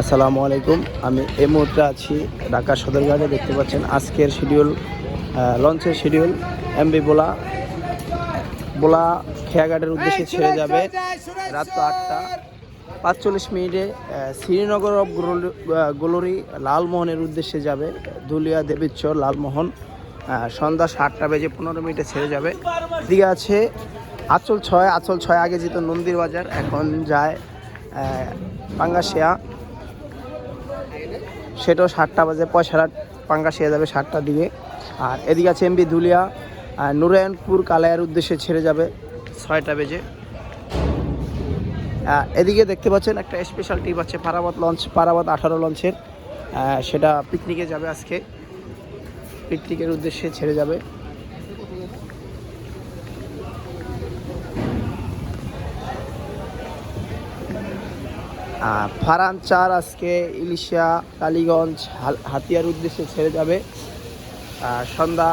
আসসালামু আলাইকুম। আমি এই মুহূর্তে আছি ঢাকা সদরঘাটে দেখতে পাচ্ছেন আজকের শিডিউল লঞ্চের শিডিউল এমবি বোলা বোলা খেয়াঘাটের উদ্দেশ্যে ছেড়ে যাবে রাত আটটা। পাঁচচল্লিশ মিনিটে শ্রীনগর অফ গোলরি লালমোহনের উদ্দেশ্যে যাবে দুলিয়া দেবীচর লালমোহন। সন্ধ্যা সাতটা বেজে পনেরো মিনিটে ছেড়ে যাবে। দিকে আছে আচল ছয় আচল ছয় আগে যেত নন্দীর বাজার এখন যায় পাঙ্গাশিয়া সেটাও সাতটা বাজে পয়সা পাঙ্গা পাঙ্গাশিয়া যাবে সাতটার দিকে। আর এদিকে আছে এমবি ধুলিয়া, আর নুরায়ণপুর কালায়ার উদ্দেশ্যে ছেড়ে যাবে ছয়টা বেজে। এদিকে দেখতে পাচ্ছেন একটা স্পেশাল টিপ আছে পারাবাদ লঞ্চ পারাবাদ আঠারো লঞ্চের সেটা পিকনিকে যাবে আজকে। পিকনিকের উদ্দেশ্যে ছেড়ে যাবে। ফারান চার আজকে ইলিশা, কালীগঞ্জ হাতিয়ার উদ্দেশ্যে ছেড়ে যাবে। সন্ধ্যা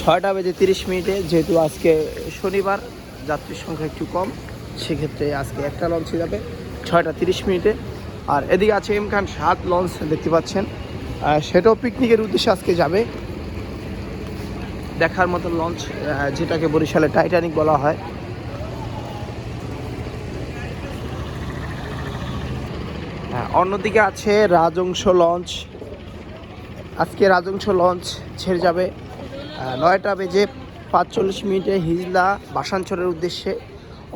ছয়টা বেজে তিরিশ মিনিটে, যেহেতু আজকে শনিবার, যাত্রীর সংখ্যা একটু কম, সেক্ষেত্রে আজকে একটা লঞ্চে যাবে ছয়টা তিরিশ মিনিটে। আর এদিকে আছে এম খান, সাত লঞ্চ দেখতে পাচ্ছেন। সেটাও পিকনিকের উদ্দেশ্যে আজকে যাবে। দেখার মতো লঞ্চ যেটাকে বরিশালে টাইটানিক বলা হয়। অন্যদিকে আছে রাজংশ লঞ্চ। আজকে রাজংশ লঞ্চ ছেড়ে যাবে। নয়টা বেজে পাঁচচল্লিশ মিনিটে হিজলা বাসানচরের উদ্দেশ্যে।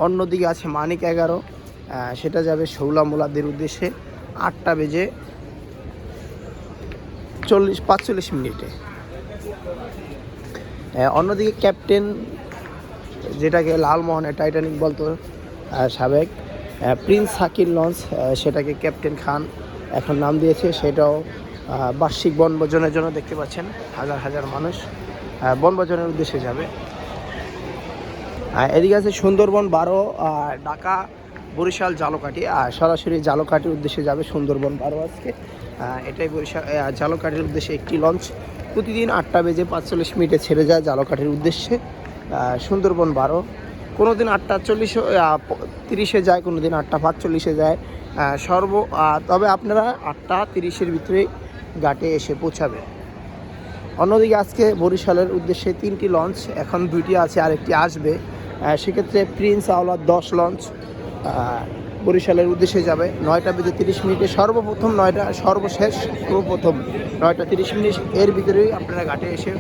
অন্যদিকে আছে মানিক এগারো। সেটা যাবে শৌলা মোলাদের উদ্দেশ্যে। আটটা বেজে চল্লিশ, পাঁচচল্লিশ মিনিটে। অন্যদিকে ক্যাপ্টেন, যেটাকে লালমোহনের টাইটানিক বলতো সাবেক। প্রিন্স সাকির লঞ্চ সেটাকে ক্যাপ্টেন খান এখন নাম দিয়েছে। সেটাও বার্ষিক বনভোজনের জন্য দেখতে পাচ্ছেন, হাজার হাজার মানুষ বনভোজনের উদ্দেশ্যে যাবে। এদিকে আছে সুন্দরবন বারো ঢাকা, বরিশাল, জালকাঠি। আর সরাসরি জালকাঠির উদ্দেশ্যে যাবে সুন্দরবন বারো আজকে। এটাই বরিশাল জালকাঠির উদ্দেশ্যে একটি লঞ্চ। প্রতিদিন আটটা বেজে পাঁচচল্লিশ মিনিটে ছেড়ে যায় জালকাঠির উদ্দেশ্যে। সুন্দরবন বারো। কোনো দিন আটটা চল্লিশে তিরিশে যায় কোনো দিন আটটা পাঁচচল্লিশে যায় সর্ব তবে আপনারা আটটা তিরিশের ভিতরেই ঘাটে এসে পৌঁছাবে। অন্যদিকে আজকে বরিশালের উদ্দেশ্যে তিনটি লঞ্চ, এখন দুইটি আছে, আরেকটি আসবে। সেক্ষেত্রে প্রিন্স আওলার দশ লঞ্চ বরিশালের উদ্দেশ্যে যাবে। নয়টা বেজে তিরিশ মিনিটে সর্বপ্রথম নয়টা, সর্বশেষ, সর্বপ্রথম নয়টা তিরিশ মিনিট এর ভিতরেই আপনারা ঘাটে এসে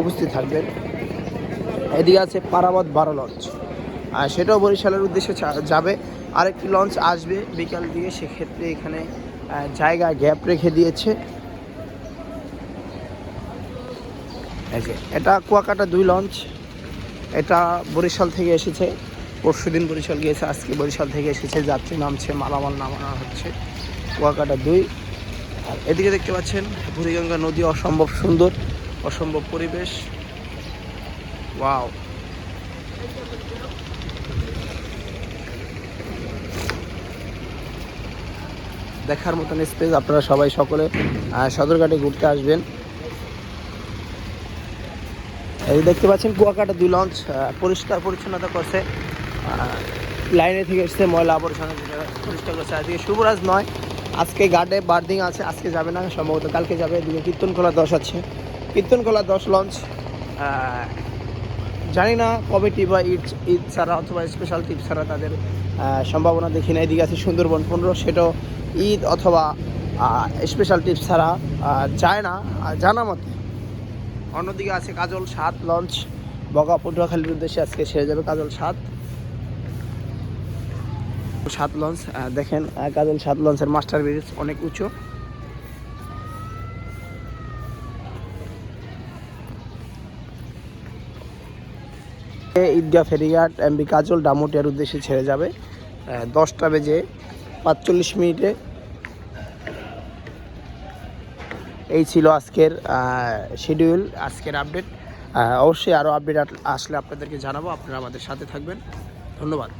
উপস্থিত থাকবেন। এদিকে আছে পারাবত বারো লঞ্চ। আর সেটাও বরিশালের উদ্দেশ্যে যাবে। আরেকটি লঞ্চ আসবে বিকাল দিয়ে, সেক্ষেত্রে এখানে জায়গা গ্যাপ রেখে দিয়েছে। এটা কুয়াকাটা দুই লঞ্চ। এটা বরিশাল থেকে এসেছে। পরশু দিন বরিশাল গিয়েছে, আজকে বরিশাল থেকে এসেছে। যাত্রী নামছে, মালামাল নামানো হচ্ছে কুয়াকাটা দুই। আর এদিকে দেখতে পাচ্ছেন, বুড়িগঙ্গা নদী অসম্ভব সুন্দর, অসম্ভব পরিবেশ। ওয়াও দেখার মতন স্পেস আপনারা সবাই সকলে সদরঘাটে ঘুরতে আসবেন। এই দেখতে পাচ্ছেন, কুয়াকাটা দুই লঞ্চ পরিষ্কার পরিচ্ছন্নতা করছে। লাইনে থেকে এসছে ময়লা আবর্জনা পরিষ্কার করছে। আজকে শুভরাজ নয়, আজকে গার্ডে বার্দিং আছে, আজকে যাবে না, সম্ভবত কালকে যাবে। এদিকে কীর্তনখোলা দশ আছে। কীর্তনখোলা দশ লঞ্চ জানি না কবে টিপ বা ঈদ ঈদ ছাড়া অথবা স্পেশাল টিপ ছাড়া তাদের সম্ভাবনা দেখি না। এদিকে আছে সুন্দরবন পনেরো, সেটাও ঈদ অথবা স্পেশাল টিপ ছাড়া যায় না জানা মতে। অন্যদিকে আছে কাজল সাত, লঞ্চ, বগা পটুয়াখালীর উদ্দেশ্যে আজকে সেরে যাবে কাজল সাত। সাত লঞ্চ দেখেন কাজল সাত লঞ্চের মাস্টার ব্রিজ অনেক উঁচু। ঈদগাহ ফেরিঘাট, এমবি কাজল, ডামুটিয়ার উদ্দেশ্যে ছেড়ে যাবে। দশটা বেজে পাঁচচল্লিশ মিনিটে। এই ছিল আজকের শিডিউল আজকের আপডেট অবশ্যই আরও আপডেট আসলে আপনাদেরকে জানাব। আপনারা আমাদের সাথে থাকবেন। ধন্যবাদ।